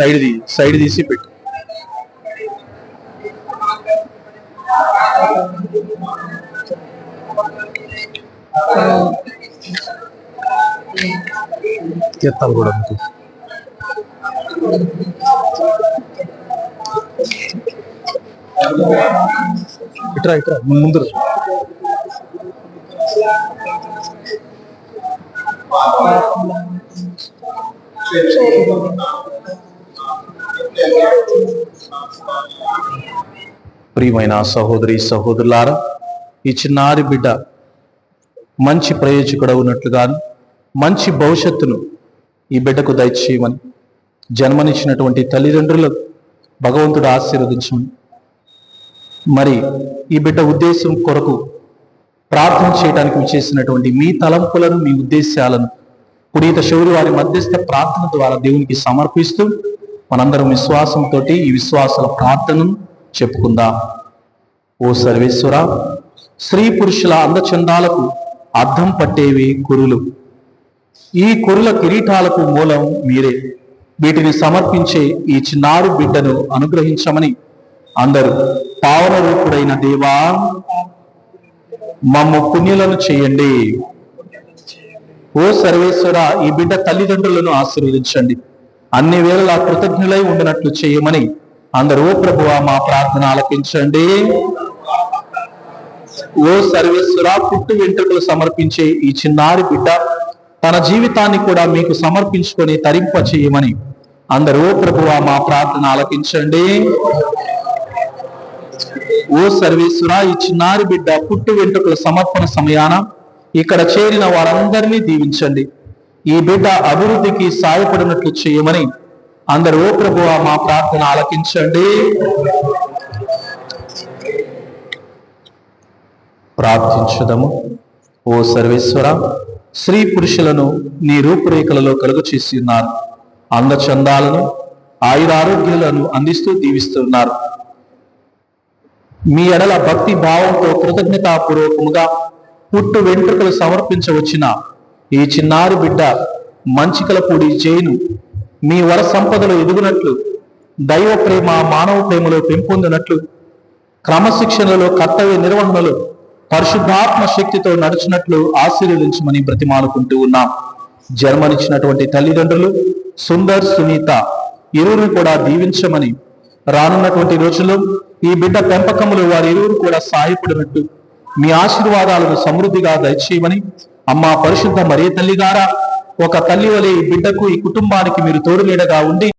Side తీ side తీసి పెట్టు ఎత్తాలి కూడా మీకు ఇట్రా ఇట్రా ముందు ముందు రా. ప్రియమైన సహోదరి సహోదరులారా ఈ చిన్నారి బిడ్డ మంచి ప్రయోజకుడు ఉన్నట్లుగాను మంచి భవిష్యత్తును ఈ బిడ్డకు దయచేయమని జన్మనిచ్చినటువంటి తల్లిదండ్రులు భగవంతుడు ఆశీర్వదించమని మరి ఈ బిడ్డ ఉద్దేశం కొరకు ప్రార్థన చేయడానికి విచ్చేసినటువంటి మీ తలంపులను మీ ఉద్దేశాలను పునీత శౌరి వారి మధ్యస్థ ప్రార్థన ద్వారా దేవునికి సమర్పిస్తూ మనందరం విశ్వాసంతో ఈ విశ్వాసాల ప్రార్థనను చెప్పుకుందాం. ఓ సర్వేశ్వర స్త్రీ పురుషుల అందచందాలకు అర్థం పట్టేవి కురులు. ఈ కురుల కిరీటాలకు మూలం మీరే. వీటిని సమర్పించే ఈ చిన్నారు బిడ్డను అనుగ్రహించమని అందరూ పావన రూపుడైన దేవా మమ్మ పుణ్యులను చేయండి. ఓ సర్వేశ్వర ఈ బిడ్డ తల్లిదండ్రులను ఆశీర్వదించండి. అన్ని వేళలా కృతజ్ఞులై ఉండినట్లు చేయమని అందరూ ప్రభువా మా ప్రార్థన ఆలకించండి ఓ సర్వేశ్వర పుట్టు వెంట్రుకలు సమర్పించే ఈ చిన్నారి బిడ్డ తన జీవితాన్ని కూడా మీకు సమర్పించుకొని తరింప చేయమని అందరూ ప్రభువా మా ప్రార్థన ఆలకించండి ఓ సర్వేశ్వర ఈ చిన్నారి బిడ్డ పుట్టు వెంట్రుకల సమర్పణ సమయాన ఇక్కడ చేరిన వారందరినీ దీవించండి. ఈ బిడ్డ అభివృద్ధికి సాయపడినట్లు చేయమని అందరూ ఓ ప్రభువా మా ప్రార్థన ఆలకించండి. ప్రార్థించదము. ఓ సర్వేశ్వర స్త్రీ పురుషులను నీ రూపురేఖలలో కలుగు చేసి ఉన్నారు అందచందాలను ఆయురారోగ్యాలను అందిస్తూ దీవిస్తున్నారు. మీ ఎడల భక్తి భావంతో కృతజ్ఞతాపూర్వకముగా పుట్టు వెంట్రుకలు సమర్పించవచ్చిన ఈ చిన్నారి బిడ్డ మంచికలపూడి చేయును. మీ వర సంపదలు ఎదుగునట్లు దైవ ప్రేమ మానవ ప్రేమలో పెంపొందినట్లు క్రమశిక్షణలో కర్తవ్య నిర్వహణలో పరిశుద్ధాత్మ శక్తితో నడిచినట్లు ఆశీర్వదించమని బ్రతిమాలుకుంటూ ఉన్నాం. జన్మనిచ్చినటువంటి తల్లిదండ్రులు సుందర్ సునీత ఇరువురు కూడా దీవించమని రానున్నటువంటి రోజుల్లో ఈ బిడ్డ పెంపకములు వారి ఇరువురు కూడా సాయపడినట్టు మీ ఆశీర్వాదాలను సమృద్ధిగా దయచేయమని అమ్మా పరిశుద్ధ మరే తల్లిగారా ఒక తల్లి వలె బిడ్డకు ఈ కుటుంబానికి మీరు తోడు నీడగా ఉండి